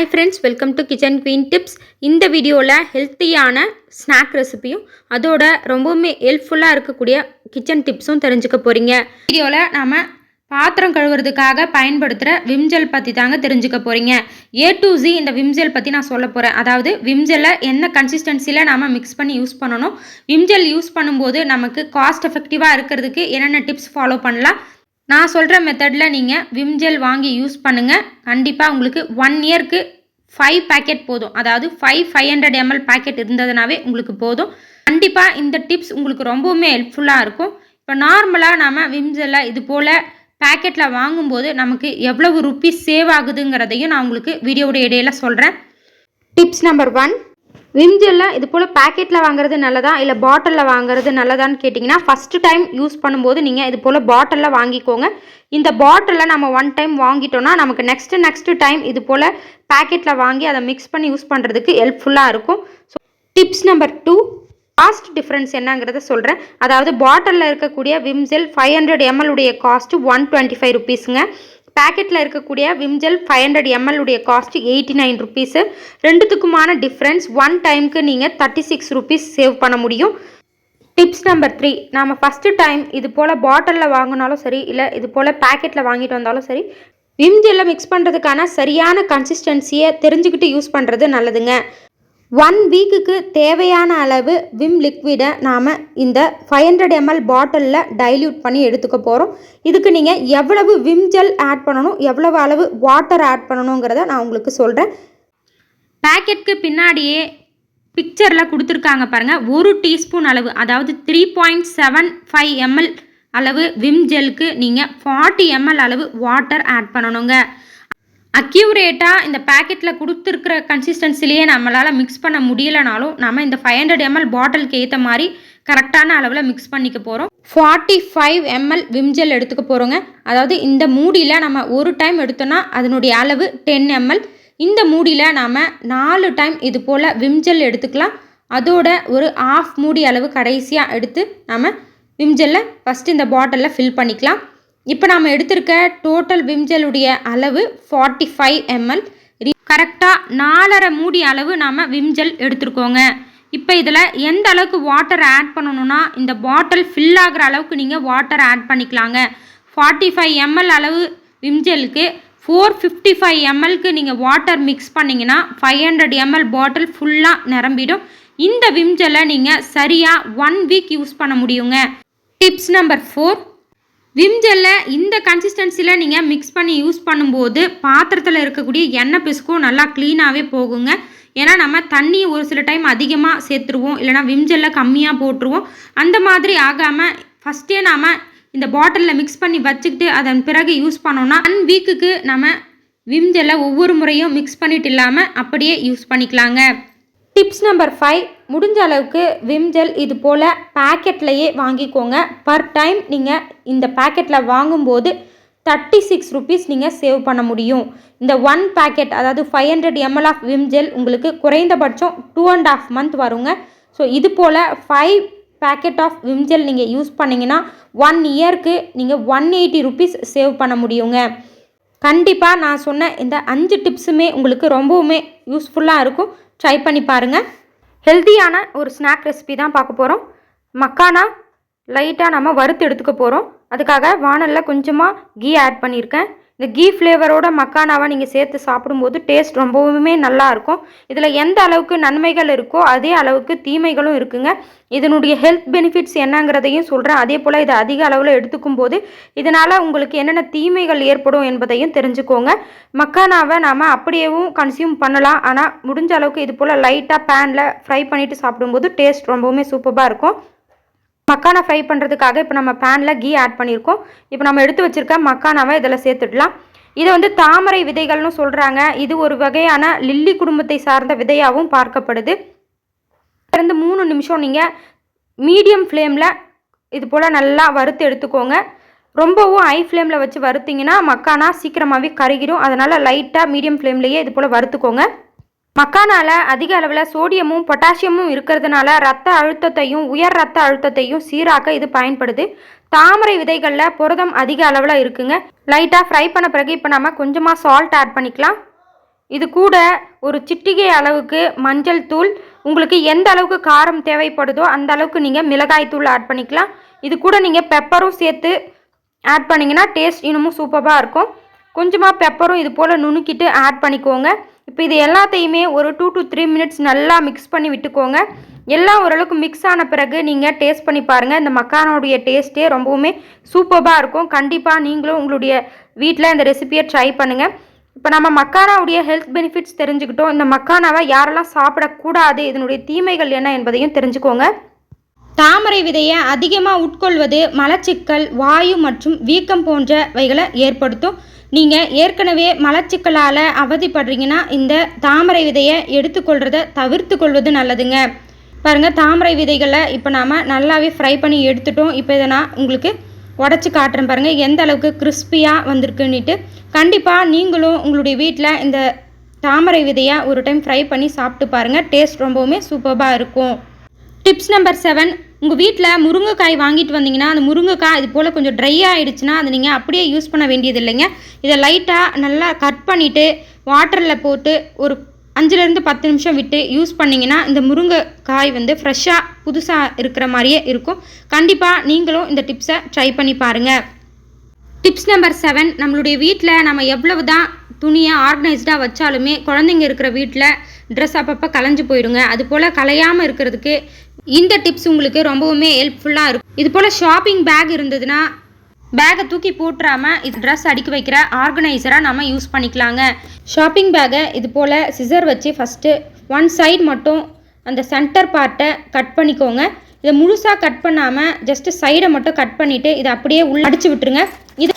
Hi friends welcome to kitchen queen tips இந்த வீடியோவில் ஹெல்த்தியான ஸ்நாக் ரெசிபியும் அதோட ரொம்பவுமே ஹெல்ப்ஃபுல்லாக இருக்கக்கூடிய கிச்சன் டிப்ஸும் தெரிஞ்சுக்க போகிறீங்க வீடியோவில் நாம் பாத்திரம் கழுவுறதுக்காக பயன்படுத்துகிற விம்ஜெல் பற்றி தாங்க தெரிஞ்சுக்க போகிறீங்க ஏ டு ஜி இந்த விம்ஜெல் பற்றி நான் சொல்ல போகிறேன் அதாவது விம்ஜெல்லை என்ன கன்சிஸ்டன்சியில் நாம் மிக்ஸ் பண்ணி யூஸ் பண்ணணும். விம்ஜெல் யூஸ் பண்ணும்போது நமக்கு காஸ்ட் எஃபெக்டிவாக இருக்கிறதுக்கு என்னென்ன டிப்ஸ் ஃபாலோ பண்ணலாம். நான் சொல்கிற மெத்தடில் நீங்கள் விம்ஜெல் வாங்கி யூஸ் பண்ணுங்கள் கண்டிப்பாக உங்களுக்கு ஒன் இயர்க்கு ஃபைவ் பேக்கெட் போதும். அதாவது five five hundred ML packet இருந்ததுனாவே உங்களுக்கு போதும். கண்டிப்பாக இந்த டிப்ஸ் உங்களுக்கு ரொம்பவுமே ஹெல்ப்ஃபுல்லாக இருக்கும். இப்போ நார்மலாக நாம் விம்ஜெல்லை இது போல் பேக்கெட்டில் வாங்கும்போது நமக்கு எவ்வளவு ருப்பீஸ் சேவ் ஆகுதுங்கிறதையும் நான் உங்களுக்கு வீடியோட இடையில சொல்கிறேன் டிப்ஸ் நம்பர் ஒன் விம்ஜெல்லாம் இது போல் பேக்கெட்டில் வாங்குறது நல்லதா? இல்லை பாட்டிலில் வாங்குறது நல்லதான்னு கேட்டிங்கன்னா ஃபஸ்ட்டு டைம் யூஸ் பண்ணும்போது நீங்கள் இது போல் பாட்டிலில் வாங்கிக்கோங்க. இந்த பாட்டிலில் நம்ம ஒன் டைம் வாங்கிட்டோம்னா நமக்கு நெக்ஸ்ட்டு நெக்ஸ்ட்டு டைம் இது போல் பேக்கெட்டில் வாங்கி அதை மிக்ஸ் பண்ணி யூஸ் பண்ணுறதுக்கு ஹெல்ப்ஃபுல்லாக இருக்கும். So tips number two cost difference என்னங்கிறத சொல்கிறேன் அதாவது பாட்டிலில் இருக்கக்கூடிய Vim gel five hundred ML உடைய காஸ்ட்டு ஒன் டுவெண்ட்டி ஃபைவ் ருபீஸுங்க பேக்கெட்டில் இருக்கக்கூடிய Vim gel five hundred ML உடைய காஸ்ட் எயிட்டி நைன் ருபீஸு ரெண்டுத்துக்குமான டிஃப்ரென்ஸ் ஒன் டைமுக்கு நீங்கள் தேர்ட்டி சிக்ஸ் ருபீஸ் சேவ் பண்ண முடியும். டிப்ஸ் நம்பர் த்ரீ நாம் ஃபஸ்ட்டு டைம் இது போல் பாட்டிலில் வாங்கினாலும் சரி இல்லை இது போல் பேக்கெட்டில் வாங்கிட்டு வந்தாலும் சரி விம் ஜெல்லை மிக்ஸ் பண்ணுறதுக்கான சரியான கன்சிஸ்டன்சியை தெரிஞ்சுக்கிட்டு யூஸ் பண்ணுறது நல்லதுங்க. ஒன் வீக்குக்கு தேவையான அளவு விம் லிக்விடை நாம் இந்த ஃபைவ் ஹண்ட்ரட் எம்எல் பாட்டிலில் டைல்யூட் பண்ணி எடுத்துக்க போகிறோம் இதுக்கு நீங்கள் எவ்வளவு விம் ஜெல் ஆட் பண்ணணும் எவ்வளவு அளவு வாட்டர் ஆட் பண்ணணுங்கிறத நான் உங்களுக்கு சொல்கிறேன் பேக்கெட்க்கு பின்னாடியே பிக்சரில் கொடுத்துருக்காங்க பாருங்கள் ஒரு டீஸ்பூன் அளவு அதாவது three point seven five ML அளவு விம் ஜெல்க்கு நீங்கள் ஃபார்ட்டி எம்எல் அளவு வாட்டர் ஆட் பண்ணணுங்க. அக்யூரேட்டாக இந்த பேக்கெட்டில் கொடுத்துருக்கிற கன்சிஸ்டன்சிலேயே நம்மளால் மிக்ஸ் பண்ண முடியலனாலும் நம்ம இந்த ஃபைவ் ஹண்ட்ரட் எம்எல் பாட்டிலுக்கு ஏற்ற மாதிரி கரெக்டான அளவில் மிக்ஸ் பண்ணிக்க போகிறோம் ஃபார்ட்டி ஃபைவ் எம்எல் விம்ஜெல் எடுத்துக்க போகிறோங்க அதாவது இந்த மூடியில் நம்ம ஒரு டைம் எடுத்தோன்னா அதனுடைய அளவு டென் எம்எல் இந்த மூடியில் நாம் நாலு டைம் இது போல் விம்ஜெல் எடுத்துக்கலாம். அதோட ஒரு ஆஃப் மூடி அளவு கடைசியாக எடுத்து நம்ம விம்ஜெல்லை ஃபஸ்ட்டு இந்த பாட்டிலில் ஃபில் பண்ணிக்கலாம். இப்போ நாம் எடுத்திருக்க டோட்டல் விம்ஜெலுடைய அளவு ஃபார்ட்டி ஃபைவ் எம்எல் கரெக்டாக நாலரை மூடி அளவு நாம் விம்ஜெல் எடுத்துருக்கோங்க. இப்போ இதில் எந்த அளவுக்கு வாட்டர் ஆட் பண்ணணும்னா இந்த பாட்டில் ஃபில் ஆகிற அளவுக்கு நீங்கள் வாட்டர் ஆட் பண்ணிக்கலாங்க. ஃபார்ட்டி ஃபைவ் எம்எல் அளவு விம்ஜெலுக்கு ஃபோர் ஃபிஃப்டி ஃபைவ் எம்எல்க்கு நீங்கள் வாட்டர் மிக்ஸ் பண்ணிங்கன்னா ஃபைவ் ஹண்ட்ரட் எம்எல் பாட்டில் ஃபுல்லாக நிரம்பிடும். இந்த விம்ஜெலை நீங்கள் சரியாக ஒன் வீக் யூஸ் பண்ண முடியுங்க. டிப்ஸ் நம்பர் ஃபோர் விம்ஜெல்ல இந்த கன்சிஸ்டன்சியில் நீங்கள் மிக்ஸ் பண்ணி யூஸ் பண்ணும்போது பாத்திரத்தில் இருக்கக்கூடிய எண்ணெய் பிசுக்கும் நல்லா க்ளீனாகவே போகுங்க. ஏன்னா நம்ம தண்ணி ஒரு சில டைம் அதிகமாக சேர்த்துருவோம். இல்லைனா விம்ஜெல்ல கம்மியாக போட்டுருவோம். அந்த மாதிரி ஆகாமல் ஃபஸ்ட்டே நாம் இந்த பாட்டிலில் மிக்ஸ் பண்ணி வச்சுக்கிட்டு அதன் பிறகு யூஸ் பண்ணோன்னா ஒன் வீக்குக்கு நம்ம விம்ஜெல்லை ஒவ்வொரு முறையும் மிக்ஸ் பண்ணிட்டு இல்லாமல் அப்படியே யூஸ் பண்ணிக்கலாங்க. டிப்ஸ் நம்பர் ஃபைவ் முடிஞ்ச அளவுக்கு விம் ஜெல் இது போல் பேக்கெட்லேயே வாங்கிக்கோங்க. பர் டைம் நீங்கள் இந்த பேக்கெட்டில் வாங்கும்போது தேர்ட்டி சிக்ஸ் ருபீஸ் நீங்கள் சேவ் பண்ண முடியும். இந்த ஒன் பேக்கெட் அதாவது five hundred ML of Vim gel உங்களுக்கு குறைந்தபட்சம் டூ அண்ட் ஆஃப் மந்த் வருங்க. ஸோ இது போல் five packet of Vim gel நீங்கள் யூஸ் பண்ணிங்கன்னா ஒன் இயருக்கு நீங்கள் ஒன் எயிட்டி ருபீஸ் சேவ் பண்ண முடியுங்க. கண்டிப்பாக நான் சொன்ன இந்த அஞ்சு டிப்ஸுமே உங்களுக்கு ரொம்பவுமே யூஸ்ஃபுல்லாக இருக்கும். ட்ரை பண்ணி பாருங்கள் ஹெல்த்தியான ஒரு ஸ்நாக் ரெசிபி தான் பார்க்க போகிறோம் மக்கானா லைட்டாக நம்ம வறுத்து எடுத்துக்க போகிறோம் அதுக்காக வானலில் கொஞ்சமாக கீ ஆட் பண்ணியிருக்கேன். இந்த கீ ஃப்ளேவரோட மக்கானாவை நீங்கள் சேர்த்து சாப்பிடும்போது டேஸ்ட் ரொம்பவுமே நல்லா இருக்கும். இதில் எந்த அளவுக்கு நன்மைகள் இருக்கோ அதே அளவுக்கு தீமைகளும் இருக்குங்க. இதனுடைய ஹெல்த் பெனிஃபிட்ஸ் என்னங்கிறதையும் சொல்கிறேன் அதே போல் இதை அதிக அளவில் எடுத்துக்கும் போது இதனால் உங்களுக்கு என்னென்ன தீமைகள் ஏற்படும் என்பதையும் தெரிஞ்சுக்கோங்க. மக்கானாவை நாம் அப்படியேவும் கன்சியூம் பண்ணலாம். ஆனால் முடிஞ்ச அளவுக்கு இது போல் லைட்டாக பேனில் ஃப்ரை பண்ணிவிட்டு சாப்பிடும்போது டேஸ்ட் ரொம்பவுமே சூப்பராக இருக்கும். மக்கானா ஃப்ரை பண்ணுறதுக்காக இப்போ நம்ம பேனில் கீ ஆட் பண்ணியிருக்கோம். இப்போ நம்ம எடுத்து வச்சுருக்க மக்கானாவை இதில் சேர்த்துடலாம். இதை வந்து தாமரை விதைகள்னு சொல்கிறாங்க இது ஒரு வகையான லில்லி குடும்பத்தை சார்ந்த விதையாகவும் பார்க்கப்படுது. இருந்து மூணு நிமிஷம் நீங்கள் மீடியம் ஃப்ளேமில் இது போல் நல்லா வறுத்து எடுத்துக்கோங்க. ரொம்பவும் ஹை ஃப்ளேமில் வச்சு வறுத்திங்கன்னா மக்கானா சீக்கிரமாகவே கருகிடும் அதனால் லைட்டாக மீடியம் ஃப்ளேம்லேயே இது போல் வறுத்துக்கோங்க. மக்கானால அதிக அளவில் சோடியமும் பொட்டாசியமும் இருக்கிறதுனால ரத்த அழுத்தத்தையும் உயர் ரத்த அழுத்தத்தையும் சீராக்க இது பயன்படுது. தாமரை விதைகளில் புரதம் அதிக அளவில் இருக்குங்க. லைட்டாக ஃப்ரை பண்ண பிறகு இப்போ நம்ம கொஞ்சமாக சால்ட் ஆட் பண்ணிக்கலாம். இது கூட ஒரு சிட்டிகை அளவுக்கு மஞ்சள் தூள். உங்களுக்கு எந்த அளவுக்கு காரம் தேவைப்படுதோ அந்த அளவுக்கு நீங்கள் மிளகாய் தூள் ஆட் பண்ணிக்கலாம். இது கூட நீங்கள் பெப்பரும் சேர்த்து ஆட் பண்ணிங்கன்னா டேஸ்ட் இன்னமும் சூப்பராக இருக்கும். கொஞ்சமாக பெப்பரும் இது போல் நுணுக்கிட்டு ஆட் பண்ணிக்கோங்க. இப்போ இது எல்லாத்தையுமே ஒரு டூ டு த்ரீ மினிட்ஸ் நல்லா மிக்ஸ் பண்ணி விட்டுக்கோங்க. எல்லாம் ஓரளவுக்கு மிக்ஸ் ஆன பிறகு நீங்கள் டேஸ்ட் பண்ணி பாருங்கள் இந்த மக்கானோடைய டேஸ்ட்டே ரொம்பவுமே சூப்பராக இருக்கும். கண்டிப்பாக நீங்களும் உங்களுடைய வீட்டில் இந்த ரெசிபியை ட்ரை பண்ணுங்கள் இப்போ நம்ம மக்கானாவுடைய ஹெல்த் பெனிஃபிட்ஸ் தெரிஞ்சுக்கிட்டோம். இந்த மக்கானாவை யாரெல்லாம் சாப்பிடக்கூடாது இதனுடைய தீமைகள் என்ன என்பதையும் தெரிஞ்சுக்கோங்க. தாமரை விதையை அதிகமாக உட்கொள்வது மலச்சிக்கல் வாயு மற்றும் வீக்கம் போன்றவைகளை ஏற்படுத்தும். நீங்கள் ஏற்கனவே மலச்சிக்கலால் அவதிப்படுறீங்கன்னா இந்த தாமரை விதையை எடுத்துக்கொள்கிறத தவிர்த்து கொள்வது நல்லதுங்க. பாருங்கள் தாமரை விதைகளை இப்போ நாம் நல்லாவே ஃப்ரை பண்ணி எடுத்துட்டோம். இப்போ இதை நான் உங்களுக்கு உடச்சி காட்டுறேன் பாருங்கள் எந்த அளவுக்கு கிறிஸ்பியாக வந்திருக்குன்னுட்டு. கண்டிப்பாக நீங்களும் உங்களுடைய வீட்டில் இந்த தாமரை விதையை ஒரு டைம் ஃப்ரை பண்ணி சாப்பிட்டு பாருங்கள் டேஸ்ட் ரொம்பவுமே சூப்பராக இருக்கும். டிப்ஸ் நம்பர் செவன் உங்கள் வீட்டில் முருங்கைக்காய் வாங்கிட்டு வந்தீங்கன்னா அந்த முருங்கைக்காய் இது போல் கொஞ்சம் ட்ரை ஆகிடுச்சுன்னா அதை நீங்கள் அப்படியே யூஸ் பண்ண வேண்டியது இல்லைங்க இதை லைட்டாக நல்லா கட் பண்ணிவிட்டு வாட்டரில் போட்டு ஒரு அஞ்சுலேருந்து பத்து நிமிஷம் விட்டு யூஸ் பண்ணிங்கன்னா இந்த முருங்கைக்காய் வந்து ஃப்ரெஷ்ஷாக புதுசாக இருக்கிற மாதிரியே இருக்கும். கண்டிப்பாக நீங்களும் இந்த டிப்ஸை ட்ரை பண்ணி பாருங்கள் டிப்ஸ் நம்பர் செவன் நம்மளுடைய வீட்டில் நம்ம எவ்வளவு தான் துணியை ஆர்கனைஸ்டாக வச்சாலுமே குழந்தைங்க இருக்கிற வீட்டில் ட்ரெஸ் அப்பப்போ கலைஞ்சு போயிடுங்க. அது போல் கலையாமல் இருக்கிறதுக்கு இந்த டிப்ஸ் உங்களுக்கு ரொம்பவுமே ஹெல்ப்ஃபுல்லாக இருக்கும். இது போல் ஷாப்பிங் பேக் இருந்ததுன்னா பேக்கை தூக்கி போட்டுறாமல் இது ட்ரெஸ் அடுக்கி வைக்கிற ஆர்கனைசராக நம்ம யூஸ் பண்ணிக்கலாங்க. ஷாப்பிங் பேக்கை இது போல் சிசர் வச்சு ஃபஸ்ட்டு ஒன் சைடு மட்டும் அந்த சென்டர் பார்ட்டை கட் பண்ணிக்கோங்க. இதை முழுசாக கட் பண்ணாமல் ஜஸ்ட்டு சைடை மட்டும் கட் பண்ணிவிட்டு இதை அப்படியே உள்ள அடிச்சு விட்டுருங்க. இது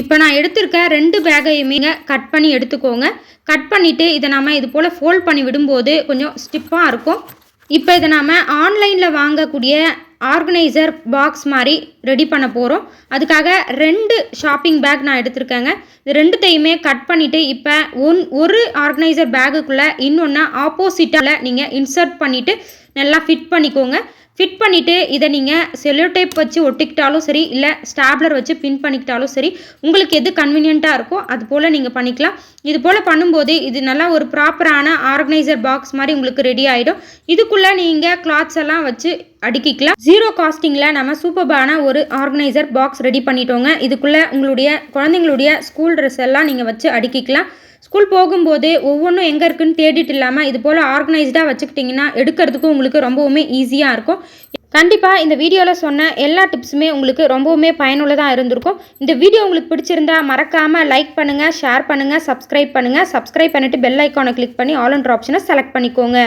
இப்போ நான் எடுத்திருக்க ரெண்டு பேகையுமே கட் பண்ணி எடுத்துக்கோங்க. கட் பண்ணிவிட்டு இதை நம்ம இது போல் ஃபோல்ட் பண்ணி விடும்போது கொஞ்சம் ஸ்டிப்பாக இருக்கும். இப்போ இதை நாம் ஆன்லைனில் வாங்கக்கூடிய ஆர்கனைசர் பாக்ஸ் மாதிரி ரெடி பண்ண போகிறோம் அதுக்காக ரெண்டு ஷாப்பிங் பேக் நான் எடுத்திருக்கேங்க. இது ரெண்டுத்தையுமே கட் பண்ணிவிட்டு இப்போ ஒன் ஒரு ஆர்கனைசர் பேகுக்குள்ளே இன்னொன்று ஆப்போசிட்டால் நீங்கள் இன்சர்ட் பண்ணிவிட்டு நல்லா ஃபிட் பண்ணிக்கோங்க. ஃபிட் பண்ணிவிட்டு இதை நீங்கள் செல்லோ வச்சு ஒட்டிக்கிட்டாலும் சரி இல்லை ஸ்டாப்லர் வச்சு பின் பண்ணிக்கிட்டாலும் சரி உங்களுக்கு எது கன்வீனியண்ட்டாக இருக்கோ அது போல் நீங்கள் பண்ணிக்கலாம். இது போல் பண்ணும்போது இது நல்லா ஒரு ப்ராப்பரான ஆர்கனைசர் பாக்ஸ் மாதிரி உங்களுக்கு ரெடி ஆகிடும் இதுக்குள்ளே நீங்கள் கிளாத்ஸ் எல்லாம் வச்சு அடுக்கிக்கலாம். ஜீரோ காஸ்டிங்கில் நம்ம சூப்பர்பான ஒரு ஆர்கனைசர் பாக்ஸ் ரெடி பண்ணிட்டோங்க. இதுக்குள்ளே உங்களுடைய குழந்தைங்களுடைய ஸ்கூல் ட்ரெஸ் எல்லாம் நீங்கள் வச்சு அடுக்கிக்கலாம். ஸ்கூல் போகும்போது ஒவ்வொன்றும் எங்கே இருக்குன்னு தேடிட்டு இல்லாமல் இது போல் ஆர்கனைஸ்டாக வச்சுக்கிட்டிங்கன்னா எடுக்கிறதுக்கும் உங்களுக்கு ரொம்பவுமே ஈஸியாக இருக்கும். கண்டிப்பாக இந்த வீடியோவில் சொன்ன எல்லா டிப்ஸுமே உங்களுக்கு ரொம்பவுமே பயனுள்ளதாக இருந்திருக்கும். இந்த வீடியோ உங்களுக்கு பிடிச்சிருந்தா மறக்காமல் லைக் பண்ணுங்கள் ஷேர் பண்ணுங்கள் சப்ஸ்கிரைப் பண்ணுங்கள் சப்ஸ்கிரைப் பண்ணிவிட்டு பெல் ஐக்கானை கிளிக் பண்ணி ஆல் அண்ட் ஆப்ஷனை செலக்ட் பண்ணிக்கோங்க.